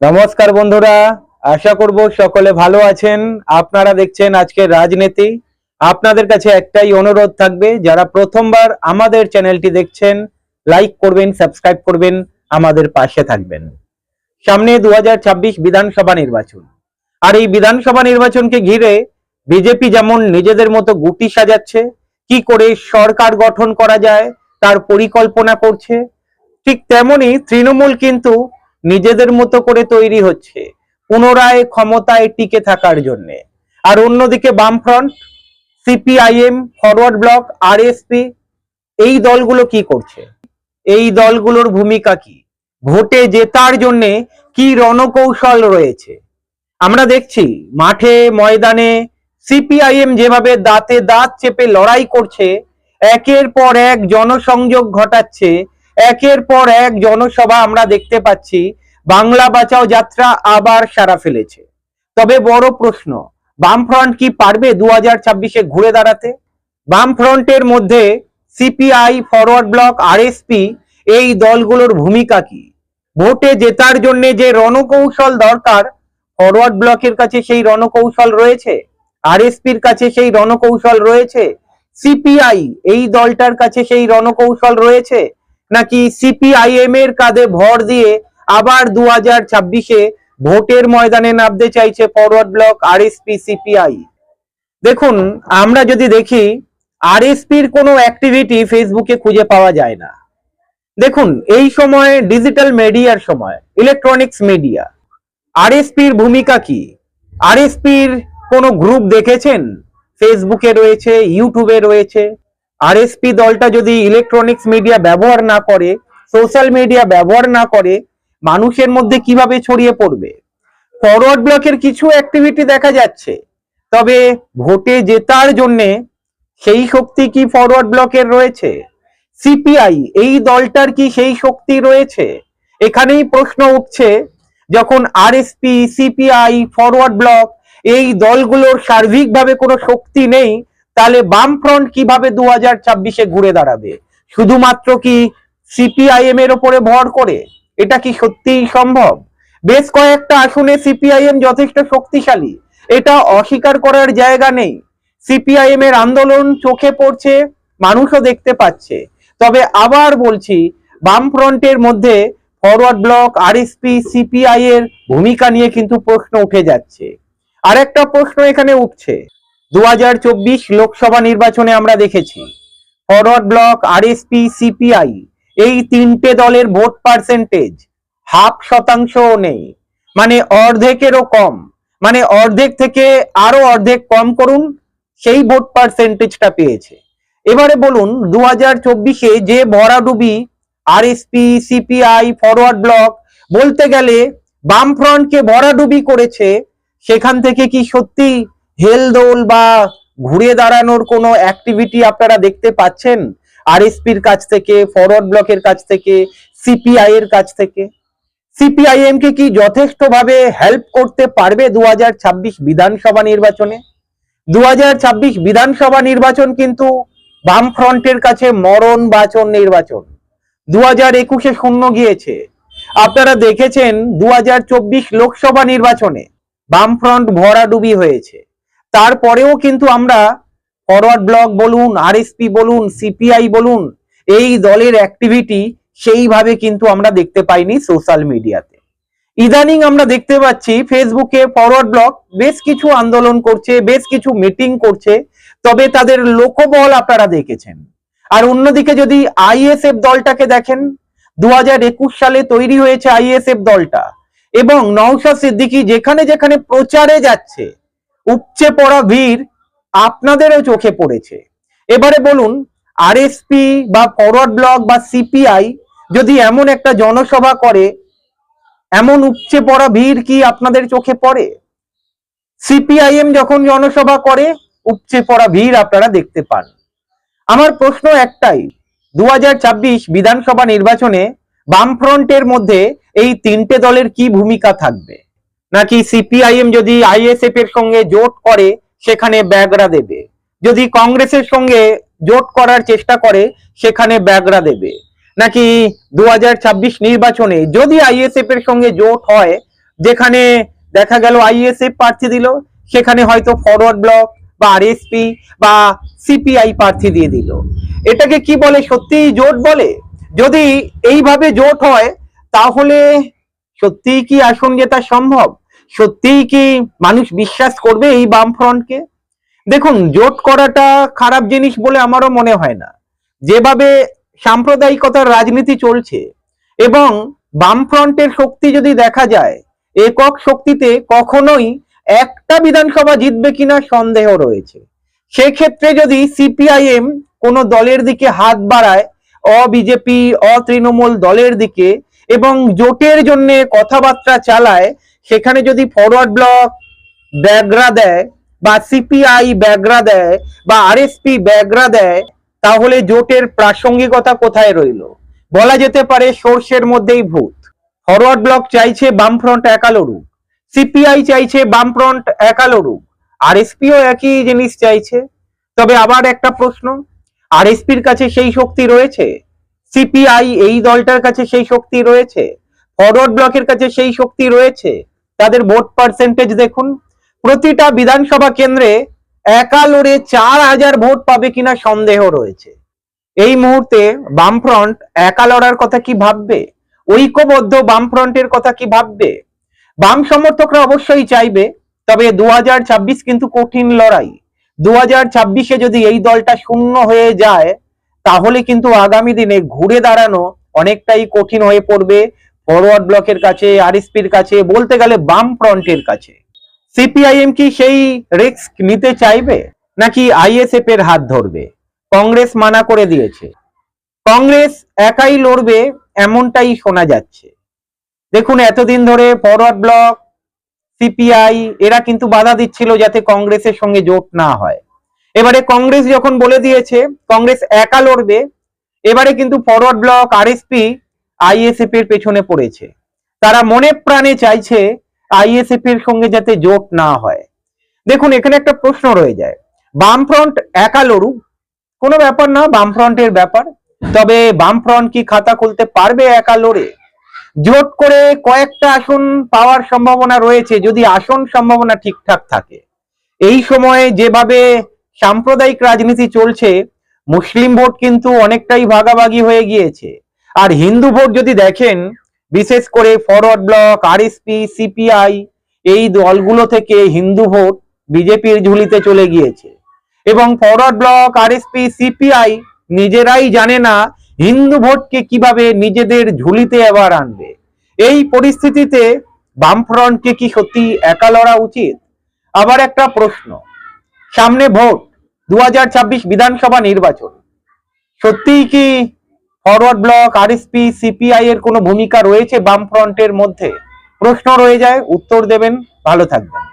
নমস্কার বন্ধুরা, আশা করব সকলে ভালো আছেন। আপনারা দেখছেন আজকের রাজনীতি। আপনাদের কাছে একটাই অনুরোধ থাকবে, যারা প্রথমবার আমাদের চ্যানেলটি দেখছেন, লাইক করবেন, সাবস্ক্রাইব করবেন, আমাদের পাশে থাকবেন। সামনে দু হাজার ছাব্বিশ বিধানসভা নির্বাচন। আর এই বিধানসভা নির্বাচনকে ঘিরে বিজেপি যেমন নিজেদের মতো গুটি সাজাচ্ছে, কি করে সরকার গঠন করা যায়, তার পরিকল্পনা করছে, ঠিক তেমনি তৃণমূল কিন্তু নিজেদের মতো করে তৈরি হচ্ছে, পুনরায় ক্ষমতায় টিকে থাকার জন্য। আর অন্যদিকে বামফ্রন্ট, সিপিআইএম, ফরওয়ার্ড ব্লক, আরএসপি, এই দলগুলো কি করছে? এই দলগুলোর ভূমিকা কি? ভোটে জেতার জন্য কি রণকৌশল রয়েছে? আমরা দেখছি, মাঠে, ময়দানে সিপিআইএম যেভাবে দাঁতে দাঁত চেপে লড়াই করছে, একের পর এক জনসংযোগ ঘটাচ্ছে একের পর এক জনসভা আমরা দেখতে পাচ্ছি, বাংলা বাঁচাও যাত্রা আবার সারা ফেলেছে। তবে বড় প্রশ্ন, বামফ্রন্ট কি পারবে দু হাজার ছাব্বিশে ঘুরে দাঁড়াতে? বামফ্রন্টের মধ্যে সিপিআই, ফরওয়ার্ড ব্লক, আরএসপি, এই দলগুলোর ভূমিকা কি? ভোটে জেতার জন্য যে রণকৌশল দরকার, ফরওয়ার্ড ব্লকের কাছে সেই রণকৌশল রয়েছে? আরএসপির কাছে সেই রণকৌশল রয়েছে? সিপিআই, এই দলটার কাছে সেই রণকৌশল রয়েছে? নাকি সিপিআইএম এর কাঁধে ভর দিয়ে আবার দু হাজার ছাব্বিশে ভোটের ময়দানে নামতে চাইছে ফরওয়ার্ড ব্লক আরএসপি সিপিআই দেখুন, আমরা যদি দেখি আরএসপির কোনো অ্যাক্টিভিটি ফেসবুকে খুঁজে পাওয়া যায় না। দেখুন, এই সময় ডিজিটাল মিডিয়ার সময় ইলেকট্রনিক্স মিডিয়া আরএসপির ভূমিকা কি? আরএসপির কোনো গ্রুপ দেখেছেন? ফেসবুকে রয়েছে ইউটিউবে রয়েছে। আরএসপি দলটা যদি ইলেকট্রনিক্স মিডিয়া ব্যবহার না করে সোশ্যাল মিডিয়া ব্যবহার না করে, মানুষের মধ্যে কীভাবে ছড়িয়ে পড়বে? ফরওয়ার্ড ব্লকের কিছু অ্যাক্টিভিটি দেখা যাচ্ছে। তবে ভোটে জেতার জন্য সেই শক্তি কি ফরওয়ার্ড ব্লকের রয়েছে? সিপিআই এই দলটার কি সেই শক্তি রয়েছে? এখানেই প্রশ্ন উঠছে, যখন আরএসপি সিপিআই ফরওয়ার্ড ব্লক এই দলগুলোর সার্বিকভাবে কোনো শক্তি নেই তাহলে বামফ্রন্ট কীভাবে দু হাজার ছাব্বিশে ঘুরে দাঁড়াবে? শুধুমাত্র কি সিপিআইএম এর ওপরে ভর করে? এটা কি সত্যিই সম্ভব? বেশ কয়েকটা আসনে সিপিআইএম যথেষ্ট শক্তিশালী। এটা অস্বীকার করার জায়গা নেই। সিপিআইএম এর আন্দোলন চোখে পড়ছে, মানুষও দেখতে পাচ্ছে। তবে আবার বলছি, বামফ্রন্টের মধ্যে ফরওয়ার্ড ব্লক, আরএসপি, সিপিআই এর ভূমিকা নিয়ে কিন্তু প্রশ্ন উঠে যাচ্ছে। আরেকটা প্রশ্ন এখানে উঠছে। দু হাজার চব্বিশ লোকসভা নির্বাচনে আমরা দেখেছি। ফরওয়ার্ড ব্লক আরএসপি সিপিআই এই তিনটে দলের ভোট পার্সেন্টেজ হাফ শতাংশও নেই। মানে অর্ধেকেরও কম। মানে অর্ধেক থেকে আরও অর্ধেক কম করুন, সেই ভোট পার্সেন্টেজটা পেয়েছে। এবারে বলুন, দু হাজার চব্বিশে যে ভরাডুবি আরএসপি সিপিআই ফরওয়ার্ড ব্লক, বলতে গেলে বামফ্রন্টকে ভরাডুবি করেছে, সেখান থেকে কি সত্যি হেলদোল বা ঘুরে দাঁড়ানোর কোনো অ্যাক্টিভিটি আপনারা দেখতে পাচ্ছেন? আরএসপির কাছ থেকে ফরওয়ার্ড ব্লকের কাছ থেকে সিপিআই এর কাছ থেকে? সিপিআইএম কে কি যথেষ্টভাবে হেল্প করতে পারবে দু হাজার ছাব্বিশ বিধানসভা নির্বাচনে? দু হাজার ছাব্বিশ বিধানসভা নির্বাচন কিন্তু বামফ্রন্টের কাছে মরণ বাচন নির্বাচন। দু হাজার একুশে শূন্য গিয়েছে। আপনারা দেখেছেন দু হাজার চব্বিশ লোকসভা নির্বাচনে বামফ্রন্ট ভরাডুবি হয়েছে। তারপরেও কিন্তু আমরা ফরওয়ার্ড ব্লক বলুন, আরএসপি বলুন, সিপিআই বলুন, এই দলের অ্যাক্টিভিটি সেইভাবে কিন্তু আমরা দেখতে পাইনি সোশ্যাল মিডিয়াতে ইদানিং আমরা দেখতে পাচ্ছি ফেসবুকে ফরওয়ার্ড ব্লক বেশ কিছু আন্দোলন করছে, বেশ কিছু মিটিং করছে, তবে তাদের লোকবল আপনারা দেখেছেন। আর অন্যদিকে যদি আইএসএফ দলটাকে দেখেন দু হাজার একুশ সালে তৈরি হয়েছে আইএসএফ দলটা এবং নওশাদ সিদ্দিকী যেখানে যেখানে প্রচারে যাচ্ছে উপচে পড়া ভিড় আপনাদেরও চোখে পড়েছে। এবারে বলুন আরএসপি বা ফরওয়ার্ড ব্লক বা সিপিআই যদি এমন একটা জনসভা করে, এমন উপচে পড়া ভিড় কি আপনাদের চোখে পড়ে? সিপিআইএম যখন জনসভা করে, উপচে পড়া ভিড় আপনারা দেখতে পান। আমার প্রশ্ন একটাই দু হাজার ছাব্বিশ বিধানসভা নির্বাচনে বামফ্রন্টের মধ্যে এই তিনটে দলের কি ভূমিকা থাকবে? নাকি সিপিআইএম যদি আইএসএফ এর সঙ্গে জোট করে, সেখানে ব্যাগরা দেবে? যদি কংগ্রেসের সঙ্গে জোট করার চেষ্টা করে, সেখানে ব্যাগরা দেবে? নাকি দু হাজার ছাব্বিশ নির্বাচনে যদি আইএসএফ এর সঙ্গে জোট হয়, যেখানে দেখা গেল আইএসএফ প্রার্থী দিল, সেখানে হয়তো ফরওয়ার্ড ব্লক বা আরএসপি বা সিপিআই প্রার্থী দিয়ে দিল। এটাকে কি বলে? সত্যিই জোট বলে? যদি এইভাবে জোট হয়, তাহলে সত্যিই কি আসন জেতা সম্ভব? সত্যিই কি মানুষ বিশ্বাস করবে এই বামফ্রন্টকে? দেখুন, জোট করাটা খারাপ জিনিস বলে আমারও মনে হয় না। যেভাবে সাম্প্রদায়িকতার রাজনীতি চলছে এবং বামফ্রন্টের শক্তি যদি দেখা যায়, একক শক্তিতে কখনোই একটা বিধানসভা জিতবে কিনা সন্দেহ রয়েছে। সেক্ষেত্রে যদি সিপিআইএম কোনো দলের দিকে হাত বাড়ায় অ বিজেপি অ তৃণমূল দলের দিকে এবং জোটের জন্য কথাবার্তা চালায় সেখানে যদি ফরওয়ার্ড ব্লক ব্যাগরা দেয় বা সিপিআই ব্যাগরা দেয় বা আরএসপি ব্যাগরা দেয়, তাহলে জোটের প্রাসঙ্গিকতা কোথায় রইল? বলা যেতে পারে সর্ষের মধ্যেই ভূত। ফরওয়ার্ড ব্লক চাইছে বামফ্রন্ট একা লড়ুক সিপিআই চাইছে বামফ্রন্ট একা লড়ুক আরএসপিও একই জিনিস চাইছে। তবে আবার একটা প্রশ্ন আরএসপির কাছে সেই শক্তি রয়েছে? সিপিআই এই দলটার কাছে সেই শক্তি রয়েছে? ফরওয়ার্ড ব্লকের কাছে সেই শক্তি রয়েছে? তাদের ভোট পার্সেন্টেজ দেখুন। প্রতিটা বিধানসভা কেন্দ্রে একা লড়ে চার হাজার ভোট পাবে কিনা সন্দেহ রয়েছে। এই মুহূর্তে বামফ্রন্ট একা লড়ার কথা কি ভাববে? ঐক্যবদ্ধ বামফ্রন্টের কথা কি ভাববে? বাম সমর্থকরা অবশ্যই চাইবে, তবে দু হাজার ছাব্বিশ কিন্তু কঠিন লড়াই। দু ছাব্বিশে যদি এই দলটা শূন্য হয়ে যায়, তাহলে কিন্তু আগামী দিনে ঘুরে দাঁড়ানো অনেকটাই কঠিন হয়ে পড়বে। ফরওয়ার্ড ব্লকের কাছে, আরএসপির কাছে, বলতে গেলে বাম ফ্রন্টের কাছে। সিপিআইএম কি সেই রিস্ক নিতে চাইবে? নাকি আইএসএফ এর হাত ধরবে? কংগ্রেস মানা করে দিয়েছে। কংগ্রেস একাই লড়বে, এমনটাই শোনা যাচ্ছে। দেখুন, এতদিন ধরে ফরওয়ার্ড ব্লক, সিপিআই, এরা কিন্তু বাধা দিচ্ছিল যাতে কংগ্রেসের সঙ্গে জোট না হয়। এবারে কংগ্রেস যখন বলে দিয়েছে, কংগ্রেস একা লড়বে, এবারে কিন্তু ফরওয়ার্ড ব্লক, আরএসপি আইএসএফ এর পেছনে পড়েছে। তারা মনে প্রাণে চাইছে আইএসএফ এর সঙ্গে যাতে জোট না হয়। দেখুন, এখানে একটা প্রশ্ন রয়ে যায়। বামফ্রন্ট একা লড়ুক? কোনো ব্যাপার না, বামফ্রন্টের ব্যাপার। তবে বামফ্রন্ট কি খাতা খুলতে পারবে একা লড়ে? জোট করে কয়েকটা আসন পাওয়ার সম্ভাবনা রয়েছে, যদি আসন সম্ভাবনা ঠিকঠাক থাকে। এই সময়ে যেভাবে সাম্প্রদায়িক রাজনীতি চলছে, মুসলিম ভোট কিন্তু অনেকটাই ভাগাভাগি হয়ে গিয়েছে। আর হিন্দু ভোট যদি দেখেন, বিশেষ করে ফরওয়ার্ড ব্লক, আরএসপি, সিপিআই, এই দলগুলো থেকে হিন্দু ভোট বিজেপির ঝুলিতে চলে গিয়েছে। এবং ফরওয়ার্ড ব্লক, আরএসপি, সিপিআই নিজেরাই জানে না হিন্দু ভোটকে কীভাবে নিজেদের ঝুলিতে এবার আনবে। এই পরিস্থিতিতে বামফ্রন্টকে কি সত্যি একা লড়া উচিত? আবার একটা প্রশ্ন, সামনে ভোট দু হাজার ছাব্বিশ বিধানসভা নির্বাচন, সত্যিই কি ফরওয়ার্ড ব্লক, আরএসপি, সিপিআই এর কোনো ভূমিকা রয়েছে বামফ্রন্টের মধ্যে? প্রশ্ন রয়ে যায়, উত্তর দেবেন, ভালো থাকবেন।